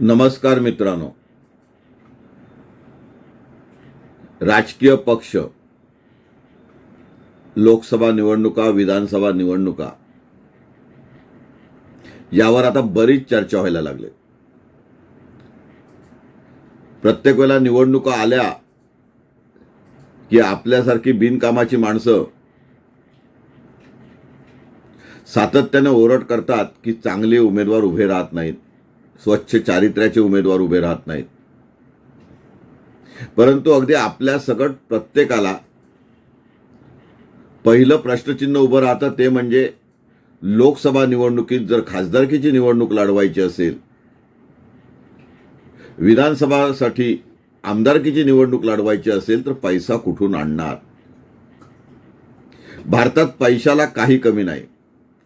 नमस्कार मित्रांनो. राजकीय पक्ष लोकसभा निवडणुका विधानसभा निवडणुका यावर आता बरीच चर्चा व्हायला लागली. प्रत्येक वेळेला निवडणुका आल्या की आपल्यासारखी बिनकामाची माणसं सातत्याने ओरड करतात की चांगले उमेदवार उभे राहत नाहीत. स्वच्छ चारित्र्याचे उमेदवार उभे राहत नाहीत. परंतु अगदी आपल्या सगट प्रत्येकाला पहिलं प्रश्नचिन्ह उभं राहतं ते म्हणजे लोकसभा निवडणुकीत जर खासदारकीची निवडणूक लढवायची असेल विधानसभासाठी आमदारकीची निवडणूक लढवायची असेल तर पैसा कुठून आणणार? भारतात पैशाला काही कमी नाही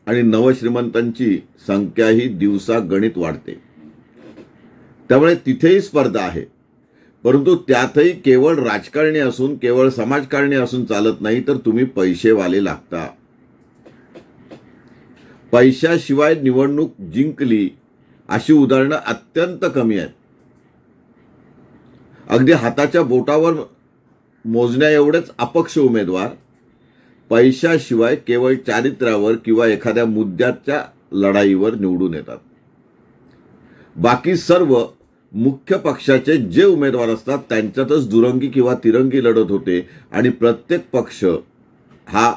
आणि नवश्रीमंतांची संख्याही दिवसा गणित वाढते. त्यामुळे तिथेही स्पर्धा आहे. परंतु त्यातही केवळ राजकारणी असून केवळ समाजकारणी असून चालत नाही तर तुम्ही पैसेवाले लागता. पैशाशिवाय निवडणूक जिंकली अशी उदाहरणं अत्यंत कमी आहेत. अगदी हाताच्या बोटावर मोजण्या एवढेच अपक्ष उमेदवार पैशाशिवाय केवळ चारित्र्यावर किंवा एखाद्या मुद्द्याच्या लढाईवर निवडून येतात. बाकी सर्व मुख्य पक्षाचे जे उमेदवार असतात त्यांच्यातच दुरंगी किंवा तिरंगी लढत होते. आणि प्रत्येक पक्ष हा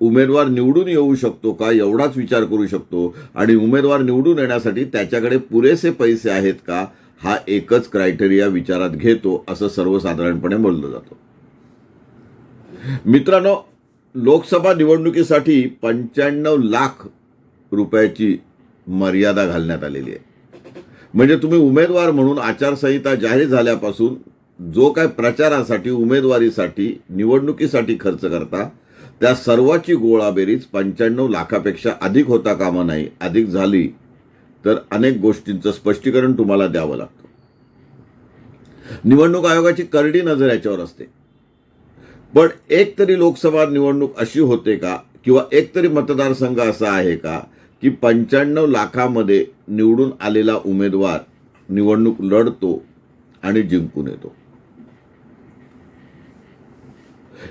उमेदवार निवडून येऊ शकतो का एवढाच विचार करू शकतो. आणि उमेदवार निवडून येण्यासाठी त्याच्याकडे पुरेसे पैसे आहेत का हा एकच क्रायटेरिया विचारात घेतो असं सर्वसाधारणपणे बोललं जातं. मित्रांनो लोकसभा निवडणुकीसाठी पंच्याण्णव लाख रुपयाची मर्यादा घालण्यात आलेली आहे. म्हणजे तुम्ही उमेदवार म्हणून आचारसंहिता जाहीर झाल्यापासून जो काय प्रचारासाठी उमेदवारीसाठी निवडणुकीसाठी खर्च करता त्या सर्वाची गोळाबेरीज पंच्याण्णव लाखापेक्षा अधिक होता कामा नाही अधिक झाली तर अनेक गोष्टींचं स्पष्टीकरण तुम्हाला द्यावं लागतं. निवडणूक आयोगाची करडी नजर याच्यावर असते. पण एक तरी लोकसभा निवडणूक अशी होते का किंवा एक तरी मतदारसंघ असा आहे का की पंच्याण्णव लाखामध्ये निवडून आलेला उमेदवार निवडणूक लढतो आणि जिंकून येतो.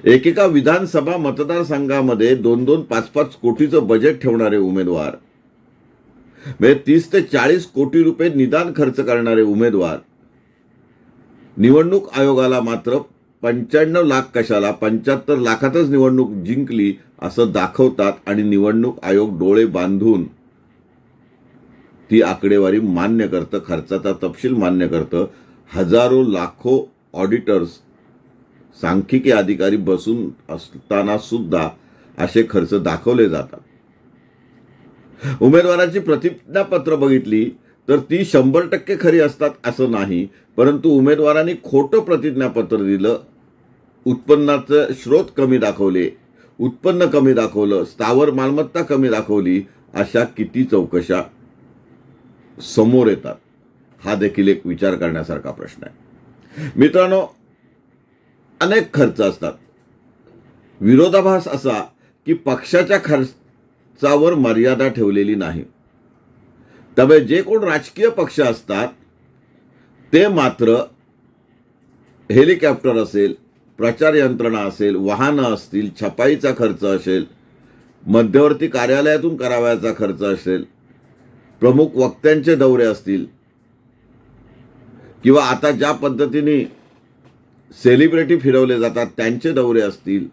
एकेका विधानसभा मतदारसंघामध्ये दोन दोन पाच पाच कोटीचं बजेट ठेवणारे उमेदवार म्हणजे तीस ते चाळीस कोटी रुपये निदान खर्च करणारे उमेदवार निवडणूक आयोगाला मात्र पंच्याण्णव लाख कशाला पंच्याहत्तर लाखातच निवडणूक जिंकली असं दाखवतात आणि निवडणूक आयोग डोळे बांधून ती आकडेवारी मान्य करतं खर्चाचा तपशील मान्य करतं. हजारो लाखो ऑडिटर्स सांख्यिकी अधिकारी बसून असताना सुद्धा असे खर्च दाखवले जातात. उमेदवाराची प्रतिज्ञापत्र बघितली तर ती शंभर टक्के खरी असतात असं नाही परंतु उमेदवारांनी खोटं प्रतिज्ञापत्र दिलं उत्पन्नाचं स्रोत कमी दाखवले उत्पन्न कमी दाखवलं स्थावर मालमत्ता कमी दाखवली अशा किती चौकशा. समोर येतात हा देखील एक विचार करण्यासारखा प्रश्न आहे. मित्रांनो अनेक खर्च असतात. विरोधाभास असा की पक्षाच्या खर्चावर मर्यादा ठेवलेली नाही. त्यामुळे जे कोण राजकीय पक्ष असतात ते मात्र हेलिकॉप्टर असेल प्रचार यंत्रणा असेल वाहनं असतील छपाईचा खर्च असेल मध्यवर्ती कार्यालयातून करावयाचा खर्च असेल प्रमुख वक्त्यांचे दौरे असतील. किंवा आता ज्या पद्धतीने सेलिब्रिटी फिरवले जातात त्यांचे दौरे असतील.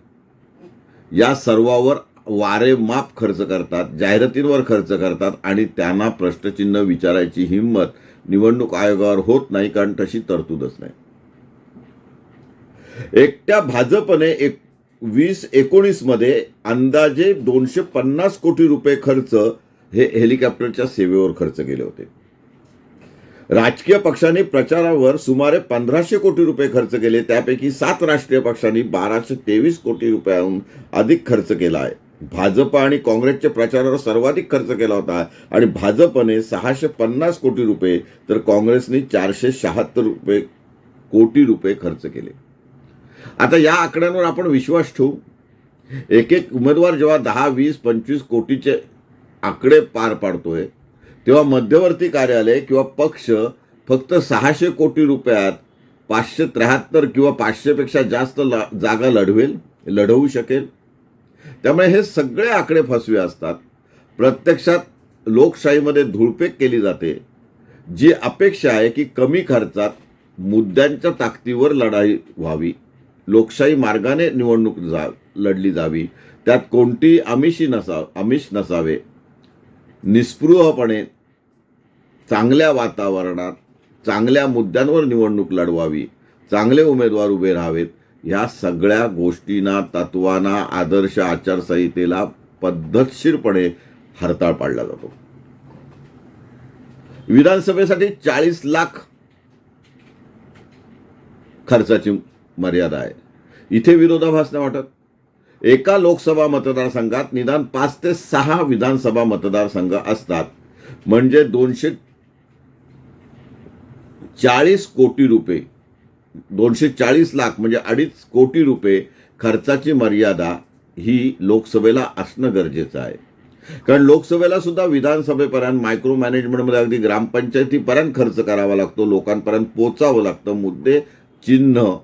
या सर्वावर वारे माप खर्च करतात जाहिरातींवर खर्च करतात आणि त्यांना प्रश्नचिन्ह विचारायची हिंमत निवडणूक आयोगावर होत नाही कारण तशी तरतूदच नाही. एकट्या भाजपने एक वीस एकोणीसमध्ये अंदाजे दोनशे पन्नास कोटी रुपये खर्च हे हेलिकॉप्टरच्या सेवेवर खर्च केले होते. राजकीय पक्षांनी प्रचारावर सुमारे पंधराशे कोटी रुपये खर्च केले. त्यापैकी सात राष्ट्रीय पक्षांनी बाराशे तेवीस कोटी रुपयाहून अधिक खर्च केला आहे. भाजप आणि काँग्रेसच्या प्रचारावर सर्वाधिक खर्च केला होता आणि भाजपने सहाशे पन्नास कोटी रुपये तर काँग्रेसने चारशे शहात्तर रुपये कोटी रुपये खर्च केले. आता या आकड्यांवर आपण विश्वास ठेवू. एक एक उमेदवार जेव्हा दहा वीस पंचवीस कोटीचे आकडे पार पाडतोय तेव्हा मध्यवर्ती कार्यालय किंवा पक्ष फक्त सहाशे कोटी रुपयात पाचशे त्र्याहत्तर किंवा पाचशेपेक्षा जास्त ला जागा लढवेल लढवू शकेल. त्यामुळे हे सगळे आकडे फसवे असतात. प्रत्यक्षात लोकशाहीमध्ये धुळपेक केली जाते जी अपेक्षा आहे की कमी खर्चात मुद्द्यांच्या ताकदीवर लढाई व्हावी. लोकशाही मार्गाने निवडणूक जा लढली जावी. त्यात कोणतीही आमिषी नसा आमिष नसावे. निस्पृहपणे चांगल्या वातावरणात चांगल्या मुद्द्यांवर निवडणूक लढवावी चांगले उमेदवार उभे राहावेत ह्या सगळ्या गोष्टींना तत्वांना आदर्श आचारसंहितेला पद्धतशीरपणे हरताळ पाडला जातो. विधानसभेसाठी चाळीस लाख खर्चाची मर्यादा आहे. इथे विरोधाभास नाही वाटत. एका लोकसभा मतदारसंघात निदान पाच ते सहा विधानसभा मतदारसंघ असतात. म्हणजे दोनशे चाळीस कोटी रुपये. दोनशे चाळीस लाख म्हणजे अडीच कोटी रुपये खर्चाची मर्यादा ही लोकसभेला असणं गरजेचं आहे. कारण लोकसभेला सुद्धा विधानसभेपर्यंत मायक्रो मॅनेजमेंटमध्ये अगदी ग्रामपंचायतीपर्यंत खर्च करावा लागतो लोकांपर्यंत पोचावं लागतं. मुद्दे चिन्ह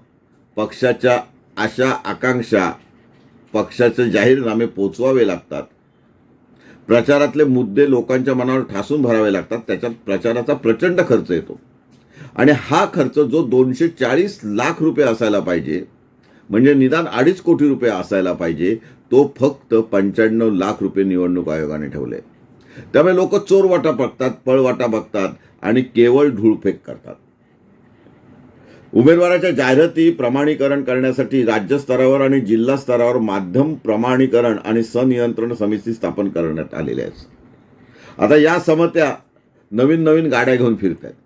पक्षाच्या आशा आकांक्षा पक्षाचे जाहीरनामे पोचवावे लागतात. प्रचारातले मुद्दे लोकांच्या मनावर ठासून भरावे लागतात. त्याच्यात प्रचाराचा प्रचंड खर्च येतो. आणि हा खर्च जो दोनशे चाळीस लाख रुपये असायला पाहिजे म्हणजे निदान अडीच कोटी रुपये असायला पाहिजे तो फक्त पंच्याण्णव लाख रुपये निवडणूक आयोगाने ठेवले. त्यामुळे लोक चोरवाटा बघतात पळवाटा बघतात आणि केवळ धूळफेक करतात. उमेदवाराच्या जाहिराती प्रमाणीकरण करण्यासाठी राज्य स्तरावर आणि जिल्हा स्तरावर माध्यम प्रमाणीकरण आणि सनियंत्रण समिती स्थापन करण्यात आलेल्या आहेत आता या समत्या नवीन नवीन गाड्या घेऊन फिरत आहेत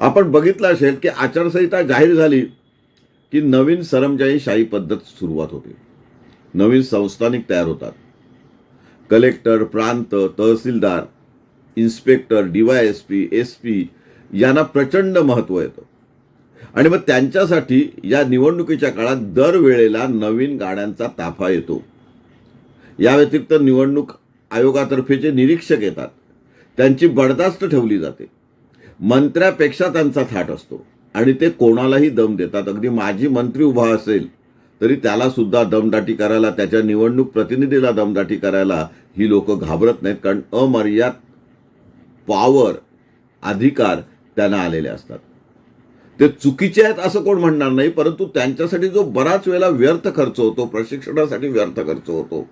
आपण बघितलं असेल की आचारसंहिता जाहीर झाली की नवीन सरंजाईशाही पद्धत सुरुवात होते. नवीन संस्थानिक तयार होतात. कलेक्टर प्रांत तहसीलदार inspector D Y S P S P यांना प्रचंड महत्त्व येतं. आणि मग त्यांच्यासाठी या निवडणुकीच्या काळात दरवेळेला नवीन गाड्यांचा ताफा येतो. या व्यतिरिक्त निवडणूक आयोगातर्फेचे निरीक्षक येतात. त्यांची बडदास्त ठेवली जाते. मंत्र्यापेक्षा त्यांचा थाट असतो. आणि ते कोणालाही दम देतात. अगदी माजी मंत्री उभा असेल तरी त्याला सुद्धा दमदाटी करायला त्याच्या निवडणूक प्रतिनिधीला दमदाटी करायला ही लोक घाबरत नाहीत. कारण अमर्याद पॉवर अधिकार त्यांना आलेले असतात. ते चुकीचे आहेत असं कोण म्हणणार नाही परंतु त्यांच्यासाठी जो बराच वेळेला व्यर्थ खर्च होतो प्रशिक्षणासाठी व्यर्थ खर्च होतो.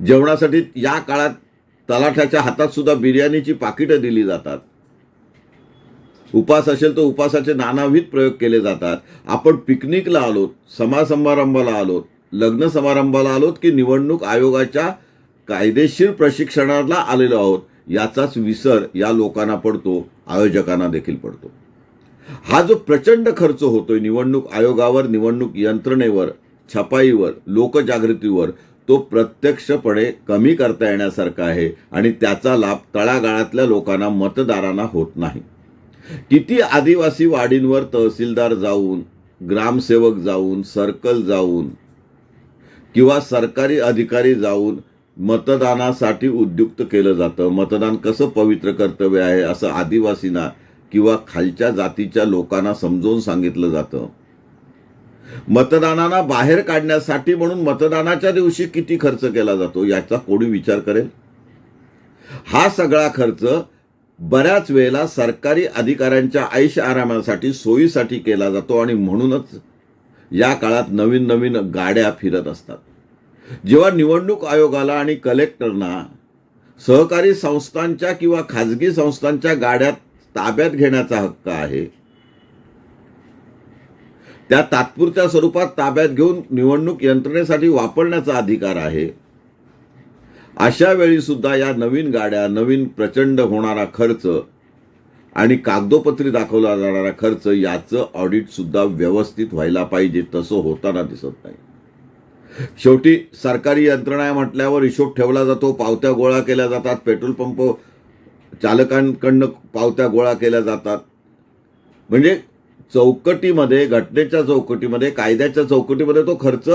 जेवणासाठी या काळात तलाठ्याच्या हातात सुद्धा बिर्याणीची पाकिटं दिली जातात. उपास असेल तर उपासाचे नानाविध प्रयोग केले जातात. आपण पिकनिकला आलोत समाज समारंभाला आलोत लग्न समारंभाला आलोत की निवडणूक आयोगाच्या कायदेशीर प्रशिक्षणाला आलेलो आहोत याचाच विसर या लोकांना पडतो. आयोजकांना देखील पडतो. हा जो प्रचंड खर्च होतोय निवडणूक आयोगावर निवडणूक यंत्रणेवर छपाईवर लोकजागृतीवर तो प्रत्यक्षपणे कमी करता येण्यासारखा आहे आणि त्याचा लाभ तळागाळातल्या लोकांना मतदारांना होत नाही. किती आदिवासी वाडींवर तहसीलदार जाऊन ग्रामसेवक जाऊन सर्कल जाऊन किंवा सरकारी अधिकारी जाऊन मतदानासाठी उद्युक्त केलं जातं. मतदान कसं पवित्र कर्तव्य आहे असं आदिवासींना किंवा खालच्या जातीच्या लोकांना समजावून सांगितलं जातं. मतदानांना बाहेर काढण्यासाठी म्हणून मतदानाच्या दिवशी किती खर्च केला जातो याचा कोणी विचार करेल? हा सगळा खर्च बऱ्याच वेळेला सरकारी अधिकाऱ्यांच्या ऐश आरामासाठी सोयीसाठी केला जातो आणि म्हणूनच या काळात नवीन नवीन गाड्या फिरत असतात. जेव्हा निवडणूक आयोगाला आणि कलेक्टरना सहकारी संस्थांच्या किंवा खाजगी संस्थांच्या गाड्या ताब्यात घेण्याचा हक्क आहे त्या तात्पुरत्या स्वरूपात ताब्यात घेऊन निवडणूक यंत्रणेसाठी वापरण्याचा अधिकार आहे अशा वेळी सुद्धा या नवीन गाड्या नवीन प्रचंड होणारा खर्च आणि कागदोपत्री दाखवला जाणारा खर्च याचं ऑडिट सुद्धा व्यवस्थित व्हायला पाहिजे तसं होताना दिसत नाही. शेवटी सरकारी यंत्रणा म्हटल्यावर हिशोब ठेवला जातो पावत्या गोळा केल्या जातात पेट्रोल पंप चालकांकडनं पावत्या गोळा केल्या जातात. म्हणजे चौकटीमध्ये घटनेच्या चौकटीमध्ये कायद्याच्या चौकटीमध्ये तो खर्च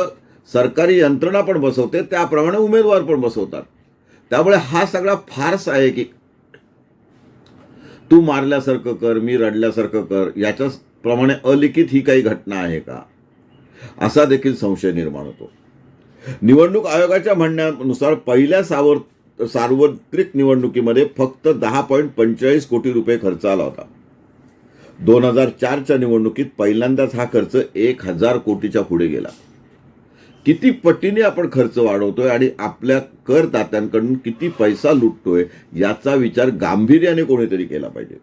सरकारी यंत्रणा पण बसवते त्याप्रमाणे उमेदवार पण बसवतात. त्यामुळे हा सगळा फार्स आहे की तू मारल्यासारखं कर मी रडल्यासारखं कर याच्याच प्रमाणे अलिखित ही काही घटना आहे का? असा देखील संशय निर्माण होतो. निवडणूक आयोगाच्या म्हणण्यानुसार पहिल्या सावर सार्वत्रिक निवडणुकीमध्ये फक्त दहा पॉईंट पंचेचाळीस कोटी रुपये खर्च आला होता. दोन हजार चारच्या निवडणुकीत पहिल्यांदाच हा खर्च एक हजार कोटीच्या पुढे गेला. किती पटीने आपण खर्च वाढवतोय आणि आपल्या करदात्यांकडून किती पैसा लुटतोय याचा विचार गांभीर्याने कोणीतरी केला पाहिजे.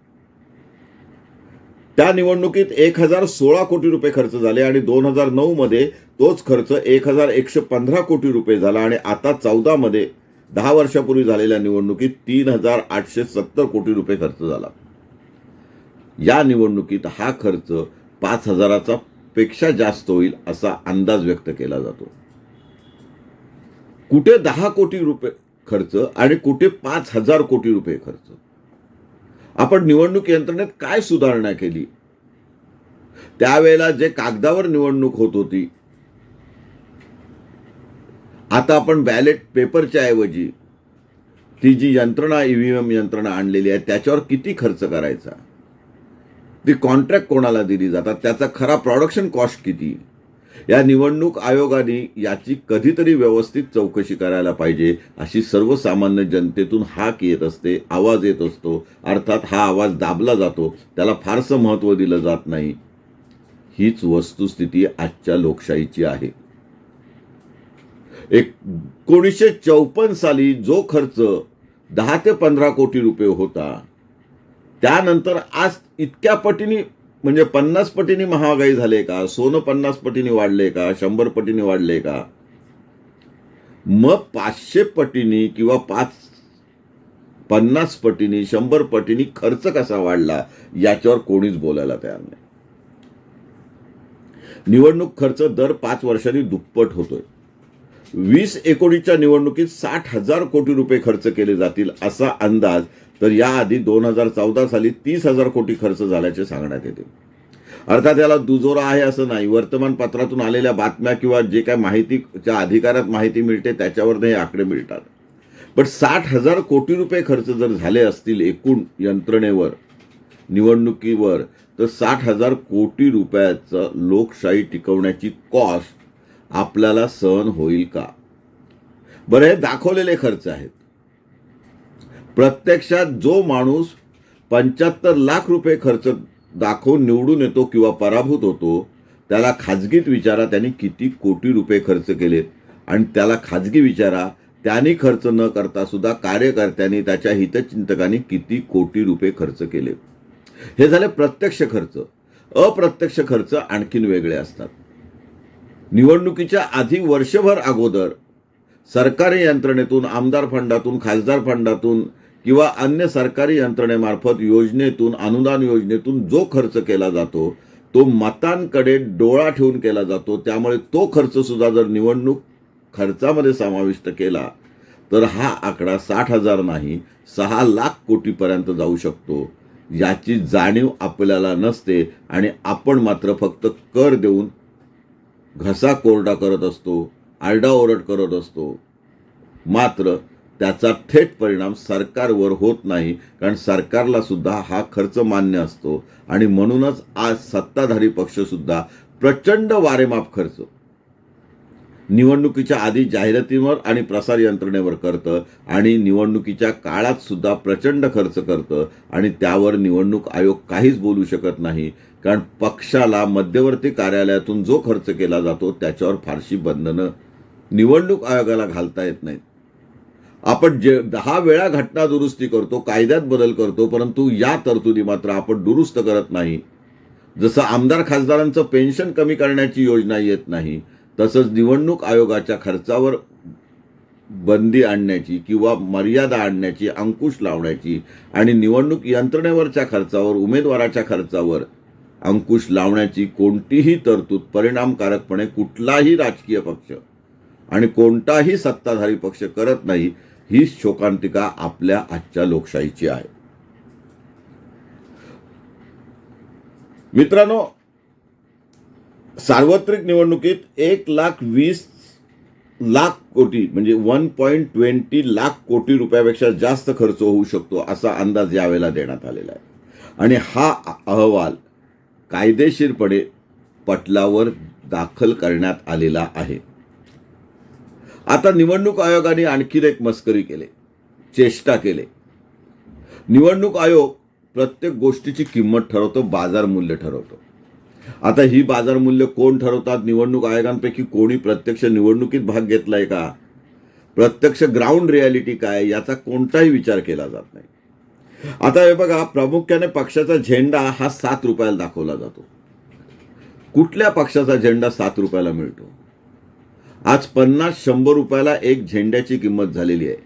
त्या निवडणुकीत एक हजार सोळा कोटी रुपये खर्च झाले आणि दोन हजार नऊ मध्ये तोच खर्च एक हजार एकशे पंधरा कोटी रुपये झाला आणि आता चौदा मध्ये दहा वर्षापूर्वी झालेल्या निवडणुकीत तीन हजार आठशे सत्तर कोटी रुपये खर्च झाला. या निवडणुकीत हा खर्च पाच हजाराचा पेक्षा जास्त होईल असा अंदाज व्यक्त केला जातो. कुठे दहा कोटी रुपये खर्च आणि कुठे पाच हजार कोटी रुपये खर्च? आपण निवडणूक यंत्रणेत काय सुधारणा केली? त्यावेळेला जे कागदावर निवडणूक होत होती आता आपण बॅलेट पेपरच्या ऐवजी ती जी यंत्रणा ईव्हीएम यंत्रणा आणलेली आहे त्याच्यावर किती खर्च करायचा? ती कॉन्ट्रॅक्ट कोणाला दिली जातात? त्याचा खरा प्रॉडक्शन कॉस्ट किती? या निवडणूक आयोगाने याची कधीतरी व्यवस्थित चौकशी करायला पाहिजे अशी सर्वसामान्य जनतेतून हाक येत असते आवाज येत असतो. अर्थात हा आवाज दाबला जातो त्याला फारसं महत्त्व दिलं जात नाही. हीच वस्तुस्थिती आजच्या लोकशाहीची आहे. एकोणीसशे चौपन्न साली जो खर्च दहा ते पंधरा कोटी रुपये होता त्यानंतर आज इतक्या पटीने म्हणजे पन्नास पटीने महागाई झाले का? सोनं पन्नास पटीने वाढले का? शंभर पटीने वाढले का? मग पाचशे पटीने किंवा पाच पन्नास पटीने शंभर पटीने खर्च कसा वाढला? याच्यावर कोणीच बोलायला तयार नाही. निवडणूक खर्च दर पाच वर्षांनी दुप्पट होतोय. वीस एकोणीसच्या निवडणुकीत साठ हजार कोटी रुपये खर्च केले जातील असा अंदाज तर याआधी दोन हजार चौदा साली तीस हजार कोटी खर्च झाल्याचे सांगण्यात येते. अर्थात याला दुजोरा आहे असं नाही. वर्तमानपत्रातून आलेल्या बातम्या किंवा जे काय माहितीच्या अधिकारात माहिती मिळते त्याच्यावर हे आकडे मिळतात. पण साठ हजार कोटी रुपये खर्च जर झाले असतील एकूण यंत्रणेवर निवडणुकीवर तर साठ हजार कोटी रुपयाचं लोकशाही टिकवण्याची कॉस्ट आपल्याला सहन होईल का? बरं हे दाखवलेले खर्च आहेत. प्रत्यक्षात जो माणूस पंच्याहत्तर लाख रुपये खर्च दाखवून निवडून येतो किंवा पराभूत होतो त्याला खाजगीत विचारा त्यांनी किती कोटी रुपये खर्च केलेत. आणि त्याला खाजगी विचारा त्यांनी खर्च न करता सुद्धा कार्यकर्त्यांनी त्याच्या हितचिंतकांनी किती कोटी रुपये खर्च केले हे झाले प्रत्यक्ष खर्च. अप्रत्यक्ष खर्च आणखीन वेगळे असतात. निवडणुकीच्या आधी वर्षभर अगोदर सरकारी यंत्रणेतून आमदार फंडातून खासदार फंडातून किंवा अन्य सरकारी यंत्रणेमार्फत योजनेतून अनुदान योजनेतून जो खर्च केला जातो तो मतांकडे डोळा ठेवून केला जातो. त्यामुळे तो खर्चसुद्धा जर निवडणूक खर्चामध्ये समाविष्ट केला तर हा आकडा साठ हजार नाही सहा लाख कोटीपर्यंत जाऊ शकतो. याची जाणीव आपल्याला नसते आणि आपण मात्र फक्त कर देऊन घसा कोरडा करत असतो आरडाओरड करत असतो. मात्र त्याचा थेट परिणाम सरकारवर होत नाही कारण सरकारला सुद्धा हा खर्च मान्य असतो. आणि म्हणूनच आज सत्ताधारी पक्षसुद्धा प्रचंड वारेमाप खर्च निवडणुकीच्या आधी जाहिरातीवर आणि प्रसार यंत्रणेवर करतं आणि निवडणुकीच्या काळात सुद्धा प्रचंड खर्च करतं आणि त्यावर निवडणूक आयोग काहीच बोलू शकत नाही. कारण पक्षाला मध्यवर्ती कार्यालयातून जो खर्च केला जातो त्याच्यावर फारशी बंधनं निवडणूक आयोगाला घालता येत नाहीत. आपण जे दहा वेळा घटना दुरुस्ती करतो कायद्यात बदल करतो परंतु या तरतुदी मात्र आपण दुरुस्त करत नाही. जसं आमदार खासदारांचं पेन्शन कमी करण्याची योजना येत नाही तसंच निवडणूक आयोगाच्या खर्चावर बंदी आणण्याची किंवा मर्यादा आणण्याची अंकुश लावण्याची आणि निवडणूक यंत्रणेवरच्या खर्चावर उमेदवाराच्या खर्चावर अंकुश लावण्याची कोणतीही तरतूद परिणामकारकपणे कुठलाही राजकीय पक्ष आणि कोणताही सत्ताधारी पक्ष करत नाही ही शोकांतिका आपल्या आजच्या लोकशाहीची आहे. मित्रांनो सार्वत्रिक निवडणुकीत एक लाख वीस लाख कोटी म्हणजे वन पॉईंट ट्वेंटी लाख कोटी रुपयापेक्षा जास्त खर्च होऊ शकतो असा अंदाज यावेळेला देण्यात आलेला आहे. आणि हा अहवाल कायदेशीरपणे पटलावर दाखल करण्यात आलेला आहे. आता निवडणूक आयोगाने आणखीन एक मस्करी केले चेष्टा केले. निवडणूक आयोग प्रत्येक गोष्टीची किंमत ठरवतो बाजार मूल्य ठरवतो. आता ही बाजार मूल्य कोण ठरवतात? निवडणूक आयोगांपैकी कोणी प्रत्यक्ष निवडणुकीत भाग घेतलाय का? प्रत्यक्ष ग्राउंड रियालिटी काय? याचा कोणताही विचार केला जात नाही. आता हे बघा प्रामुख्याने पक्षाचा झेंडा हा सात रुपयाला दाखवला जातो. कुठल्या पक्षाचा झेंडा सात रुपयाला मिळतो? आज पन्नास शंभर रुपयाला एक झेंड्याची किंमत झालेली आहे.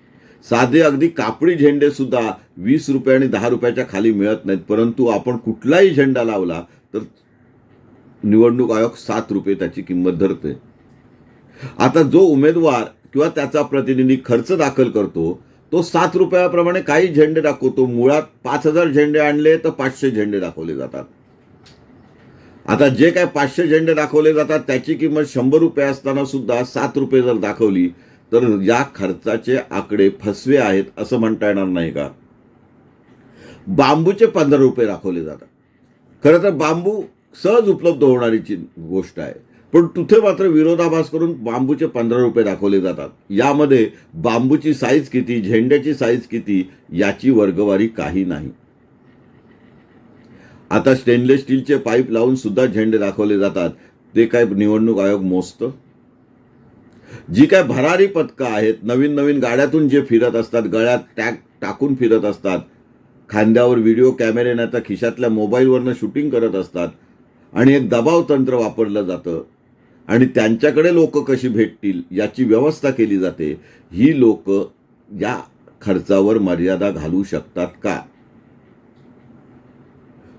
साधे अगदी कापडी झेंडे सुद्धा वीस रुपये आणि दहा रुपयाच्या खाली मिळत नाहीत. परंतु आपण कुठलाही झेंडा लावला तर निवडणूक आयोग सात रुपये त्याची किंमत धरते. आता जो उमेदवार किंवा त्याचा प्रतिनिधी खर्च दाखल करतो तो सात रुपयाप्रमाणे काही झेंडे दाखवतो. मुळात पाच हजार झेंडे आणले तर पाचशे झेंडे दाखवले जातात. आता जे काय पाचशे झेंडे दाखवले जातात त्याची किंमत शंभर रुपये असताना सुद्धा सात रुपये जर दाखवली तर या खर्चाचे आकडे फसवे आहेत असं म्हणता येणार नाही का? बांबूचे पंधरा रुपये दाखवले जातात. खरं तर बांबू सहज उपलब्ध होणारी ची गोष्ट आहे. पण तिथे मात्र विरोधाभास करून बांबूचे पंधरा रुपये दाखवले जातात. यामध्ये बांबूची साईज किती झेंड्याची साईज किती याची वर्गवारी काही नाही. आता स्टेनलेस स्टीलचे पाईप लावून सुद्धा झेंडे दाखवले जातात. ते काय निवडणूक आयोग मोजतं? जी काय भरारी पथकं आहेत नवीन नवीन गाड्यातून जे फिरत असतात गळ्यात टॅग टाकून फिरत असतात खांद्यावर व्हिडिओ कॅमेरे नाही तर खिशातल्या मोबाईलवरनं शूटिंग करत असतात आणि एक दबाव तंत्र वापरलं जातं. आणि त्यांच्याकडे लोक कशी भेटतील याची व्यवस्था केली जाते. ही लोक या खर्चावर मर्यादा घालू शकतात का?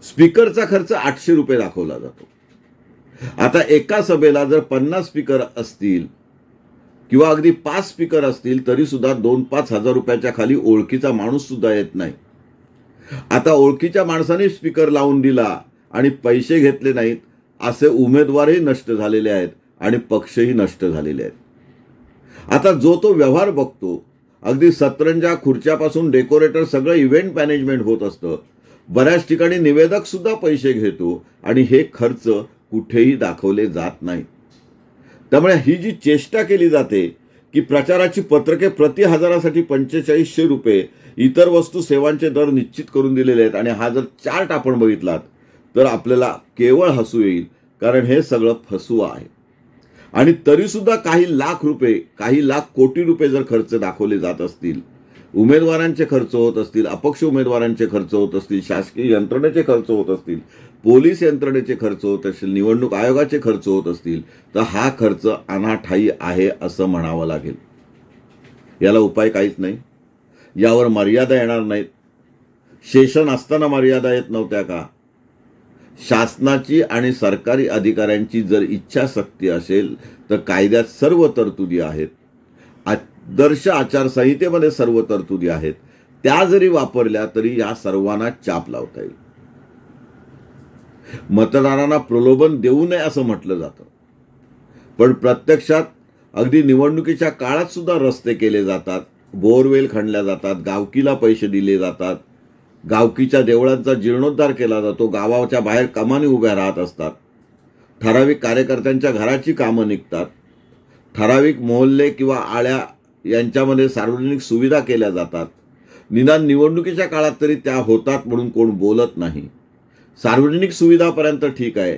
स्पीकरचा खर्च आठशे रुपये दाखवला जातो. आता एका सभेला जर पन्नास स्पीकर असतील किंवा अगदी पाच स्पीकर असतील तरी सुद्धा दोन पाच हजार रुपयाच्या खाली ओळखीचा माणूस सुद्धा येत नाही. आता ओळखीच्या माणसाने स्पीकर लावून दिला आणि पैसे घेतले नाहीत असे उमेदवारही नष्ट झालेले आहेत आणि पक्षही नष्ट झालेले आहेत. आता जो तो व्यवहार बघतो अगदी सतरंजा खुर्च्यापासून डेकोरेटर सगळं इव्हेंट मॅनेजमेंट होत असतं. बऱ्याच ठिकाणी निवेदक सुद्धा पैसे घेतो आणि हे खर्च कुठेही दाखवले जात नाहीत. त्यामुळे ही जी चेष्टा केली जाते की प्रचाराची पत्रके प्रति हजारासाठी पंचेचाळीसशे रुपये इतर वस्तू सेवांचे दर निश्चित करून दिलेले आहेत आणि हा जर चार्ट आपण बघितलात तर आपल्याला केवळ हसू येईल कारण हे सगळं फसवं आहे. आणि तरीसुद्धा काही लाख रुपये काही लाख कोटी रुपये जर खर्च दाखवले जात असतील उमेदवारांचे खर्च होत असतील अपक्ष उमेदवारांचे खर्च होत असतील शासकीय यंत्रणेचे खर्च होत असतील पोलीस यंत्रणेचे खर्च होत असतील निवडणूक आयोगाचे खर्च होत असतील तर हा खर्च अनाठाई आहे असं म्हणावं लागेल. याला उपाय काहीच नाही. यावर मर्यादा येणार नाहीत. शेषण असताना मर्यादा येत नव्हत्या का? शासनाची आणि सरकारी अधिकाऱ्यांची जर इच्छाशक्ती असेल तर कायद्यात सर्व तरतुदी आहेत. आदर्श आचारसंहितेमध्ये सर्व तरतुदी आहेत. त्या जरी वापरल्या तरी या सर्वांना चाप लावता येईल. मतदारांना प्रलोभन देऊ नये असं म्हटलं जातं. पण प्रत्यक्षात अगदी निवडणुकीच्या काळात सुद्धा रस्ते केले जातात बोरवेल खणल्या जातात गावकीला पैसे दिले जातात गावकीच्या देवळांचा जीर्णोद्धार केला जातो. गावाच्या बाहेर कमानी उभ्या राहत असतात. ठराविक कार्यकर्त्यांच्या घराची कामं निघतात. ठराविक मोहल्ले किंवा आळ्या यांच्यामध्ये सार्वजनिक सुविधा केल्या जातात. निदान निवडणुकीच्या काळात तरी त्या होतात म्हणून कोण बोलत नाही. सार्वजनिक सुविधापर्यंत ठीक आहे.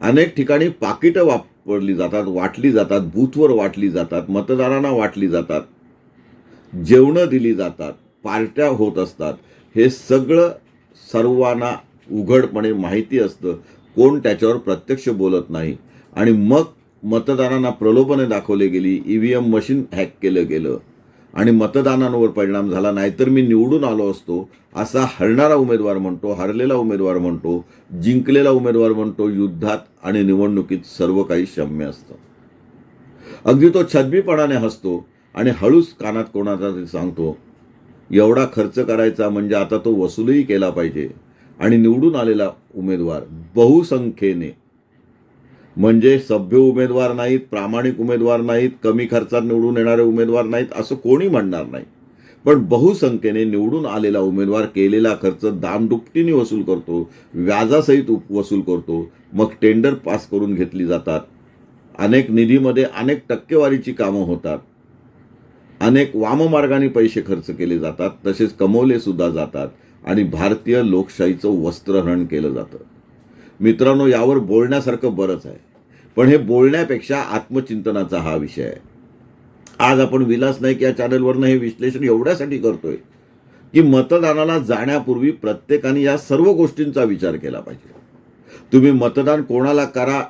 अनेक ठिकाणी पाकिटं वापरली जातात वाटली जातात बूथवर वाटली जातात मतदारांना वाटली जातात. जेवणं दिली जातात पार्ट्या होत असतात. हे सगळं सर्वांना उघडपणे माहिती असतं. कोण त्याच्यावर प्रत्यक्ष बोलत नाही. आणि मग मतदारांना प्रलोभने दाखवले गेली E V M machine hack केलं गेलं. आणि मतदानांवर परिणाम झाला नाहीतर मी निवडून आलो असतो असा हरणारा उमेदवार म्हणतो हरलेला उमेदवार म्हणतो जिंकलेला उमेदवार म्हणतो युद्धात आणि निवडणुकीत सर्व काही क्षम्य असतं. अगदी तो छदबीपणाने हसतो आणि हळूच कानात कोणाचा तरी सांगतो एवढा खर्च करायचा म्हणजे आता तो वसूलही केला पाहिजे. आणि निवडून आलेला उमेदवार बहुसंख्येने. म्हणजे सभ्य उमेदवार नाहीत प्रामाणिक उमेदवार नाहीत कमी खर्चात निवडून येणारे उमेदवार नाहीत असं कोणी म्हणणार नाही. पण बहुसंख्येने निवडून आलेला उमेदवार केलेला खर्च दामदुपटीने वसूल करतो व्याजासहित उप- वसूल करतो मग टेंडर पास करून घेतली जातात. अनेक निधीमध्ये अनेक टक्केवारीची कामं होतात. अनेक वाममार्गाने पैसे खर्च केले जातात तसेच कमवले सुद्धा जातात आणि भारतीय लोकशाहीचं वस्त्रहरण केलं जातं. मित्रांनो यावर बोलण्यासारखं बरंच आहे. पण हे बोलण्यापेक्षा आत्मचिंतनाचा हा विषय आहे. आज आपण विलास नाईक या चॅनलवरनं हे विश्लेषण एवढ्यासाठी करतोय की मतदानाला जाण्यापूर्वी प्रत्येकाने या सर्व गोष्टींचा विचार केला पाहिजे. तुम्ही मतदान कोणाला करा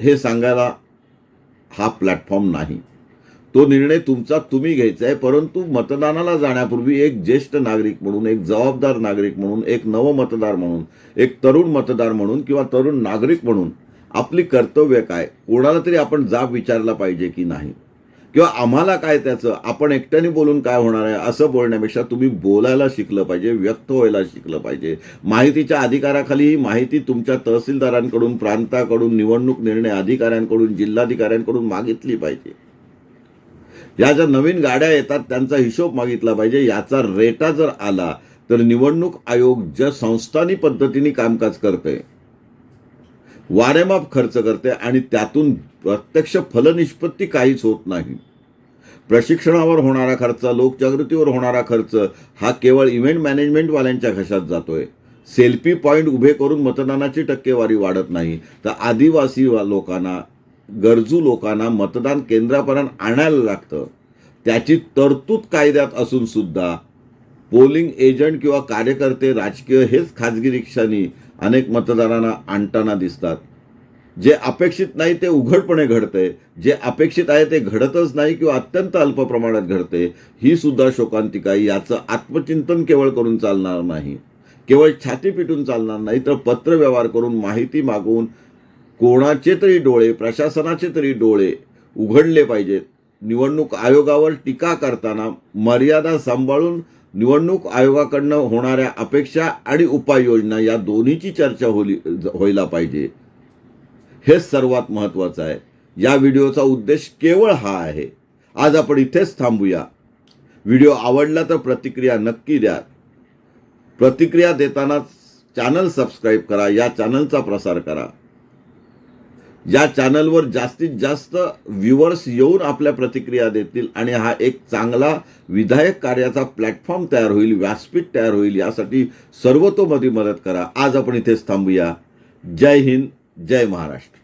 हे सांगायला हा प्लॅटफॉर्म नाही. तो निर्णय तुमचा तुम्ही घ्यायचा आहे परंतु मतदानाला जाण्यापूर्वी एक ज्येष्ठ नागरिक म्हणून एक जबाबदार नागरिक म्हणून एक नवमतदार म्हणून एक तरुण मतदार म्हणून किंवा तरुण नागरिक म्हणून आपली कर्तव्य काय? कोणाला तरी आपण जाब विचारला पाहिजे की नाही? किंवा आम्हाला काय त्याचं? आपण एकट्याने बोलून काय होणार आहे? असं बोलण्यापेक्षा तुम्ही बोलायला शिकलं पाहिजे व्यक्त व्हायला शिकलं पाहिजे. माहितीच्या अधिकाराखाली ही माहिती तुमच्या तहसीलदारांकडून प्रांताकडून निवडणूक निर्णय अधिकाऱ्यांकडून जिल्हाधिकाऱ्यांकडून मागितली पाहिजे. या ज्या नवीन गाड्या येतात त्यांचा हिशोब मागितला पाहिजे. याचा रेटा जर आला तर निवडणूक आयोग ज्या संस्थानी पद्धतीने कामकाज करते वारेमाप खर्च करते आणि त्यातून प्रत्यक्ष फलनिष्पत्ती काहीच होत नाही. प्रशिक्षणावर होणारा खर्च लोकजागृतीवर होणारा खर्च हा केवळ इव्हेंट मॅनेजमेंटवाल्यांच्या घशात जातोय. सेल्फी पॉईंट उभे करून मतदानाची टक्केवारी वाढत नाही. तर आदिवासी लोकांना गरजू लोकांना मतदान केंद्रापर्यंत आणायला लागतं. त्याची तरतूद कायद्यात असून सुद्धा पोलिंग एजंट किंवा कार्यकर्ते राजकीय हेच खाजगी रिक्षांनी अनेक मतदारांना आणताना दिसतात. जे अपेक्षित नाही ते उघडपणे घडते. जे अपेक्षित आहे ते घडतच नाही किंवा अत्यंत अल्प प्रमाणात घडते. ही सुद्धा शोकांतिका याचं आत्मचिंतन केवळ करून चालणार नाही. केवळ छाती पिटून चालणार नाही तर पत्रव्यवहार करून माहिती मागवून कोणाचे तरी डोळे प्रशासनाचे तरी डोळे उघडले पाहिजेत. निवडणूक आयोगावर टीका करताना मर्यादा सांभाळून निवडणूक आयोगाकडनं होणाऱ्या अपेक्षा आणि उपाययोजना या दोन्हीची चर्चा होली व्हायला पाहिजे. हेच सर्वात महत्त्वाचं आहे. या व्हिडिओचा उद्देश केवळ हा आहे. आज आपण इथेच थांबूया. व्हिडिओ आवडला तर प्रतिक्रिया नक्की द्या. प्रतिक्रिया देतानाच चॅनल सबस्क्राईब करा. या चॅनलचा प्रसार करा. या चॅनलवर जास्तीत जास्त व्ह्युअर्स येऊन आपल्या प्रतिक्रिया देतील आणि हा एक चांगला विधायक कार्याचा प्लॅटफॉर्म तयार होईल व्यासपीठ तयार होईल यासाठी सर्वतोमधी मदत करा. आज आपण इथेच थांबूया. जय हिंद जय महाराष्ट्र.